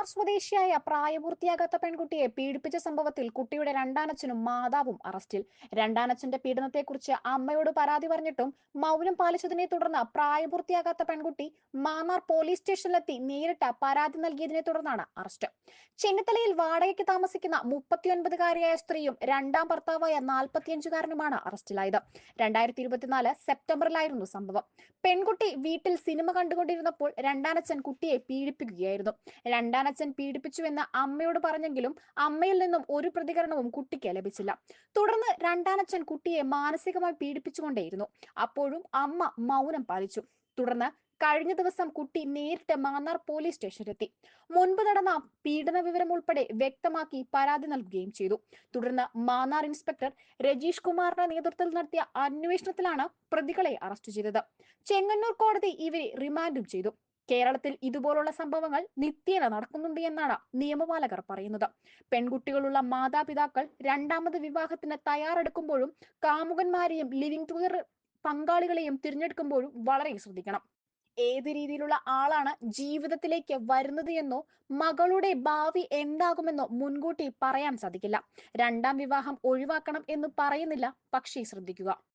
മാന്നാർ സ്വദേശിയായ പ്രായപൂർത്തിയാകാത്ത പെൺകുട്ടിയെ പീഡിപ്പിച്ച സംഭവത്തിൽ കുട്ടിയുടെ രണ്ടാനച്ഛനും മാതാവും അറസ്റ്റിൽ. രണ്ടാനച്ഛന്റെ പീഡനത്തെക്കുറിച്ച് അമ്മയോട് പരാതി പറഞ്ഞിട്ടും മൗനം പാലിച്ചതിനെ തുടർന്ന് പ്രായപൂർത്തിയാകാത്ത പെൺകുട്ടി മാന്നാർ പോലീസ് സ്റ്റേഷനിലെത്തി നേരിട്ട് പരാതി നൽകിയതിനെ തുടർന്നാണ് അറസ്റ്റ്. ചെന്നിത്തലയിൽ വാടകയ്ക്ക് താമസിക്കുന്ന മുപ്പത്തിയൊൻപതുകാരിയായ സ്ത്രീയും രണ്ടാം ഭർത്താവായ നാൽപ്പത്തിയഞ്ചുകാരനുമാണ് അറസ്റ്റിലായത്. രണ്ടായിരത്തി ഇരുപത്തിനാല് സെപ്റ്റംബറിലായിരുന്നു സംഭവം. പെൺകുട്ടി വീട്ടിൽ സിനിമ കണ്ടുകൊണ്ടിരുന്നപ്പോൾ രണ്ടാനച്ഛൻ കുട്ടിയെ പീഡിപ്പിക്കുകയായിരുന്നു. രണ്ടാനച്ഛൻ പീഡിപ്പിച്ചുവെന്ന് അമ്മയോട് പറഞ്ഞെങ്കിലും അമ്മയിൽ നിന്നും ഒരു പ്രതികരണവും കുട്ടിക്ക് ലഭിച്ചില്ല. തുടർന്ന് രണ്ടാനച്ഛൻ കുട്ടിയെ മാനസികമായി പീഡിപ്പിച്ചുകൊണ്ടേയിരുന്നു. അപ്പോഴും അമ്മ മൗനം പാലിച്ചു. തുടർന്ന് കഴിഞ്ഞ ദിവസം കുട്ടി നേരിട്ട് മാന്നാർ പോലീസ് സ്റ്റേഷനിലെത്തി. മുൻപ് നടന്ന പീഡന വിവരം ഉൾപ്പെടെ വ്യക്തമാക്കി പരാതി നൽകുകയും ചെയ്തു. തുടർന്ന് മാന്നാർ ഇൻസ്പെക്ടർ രജീഷ് കുമാറിന്റെ നേതൃത്വത്തിൽ നടത്തിയ അന്വേഷണത്തിലാണ് പ്രതികളെ അറസ്റ്റ് ചെയ്തത്. ചെങ്ങന്നൂർ കോടതി ഇവരെ റിമാൻഡും ചെയ്തു. കേരളത്തിൽ ഇതുപോലുള്ള സംഭവങ്ങൾ നിത്യേന നടക്കുന്നുണ്ട് എന്നാണ് നിയമപാലകർ പറയുന്നത്. പെൺകുട്ടികളുള്ള മാതാപിതാക്കൾ രണ്ടാമത് വിവാഹത്തിന് തയ്യാറെടുക്കുമ്പോഴും കാമുകന്മാരെയും ലിവിംഗ് ടുഗർ പങ്കാളികളെയും തിരഞ്ഞെടുക്കുമ്പോഴും വളരെ ശ്രദ്ധിക്കണം. ഏത് രീതിയിലുള്ള ആളാണ് ജീവിതത്തിലേക്ക് വരുന്നത് എന്നോ മകളുടെ ഭാവി എന്താകുമെന്നോ മുൻകൂട്ടി പറയാൻ സാധിക്കില്ല. രണ്ടാം വിവാഹം ഒഴിവാക്കണം എന്ന് പറയുന്നില്ല പക്ഷേ ശ്രദ്ധിക്കുക.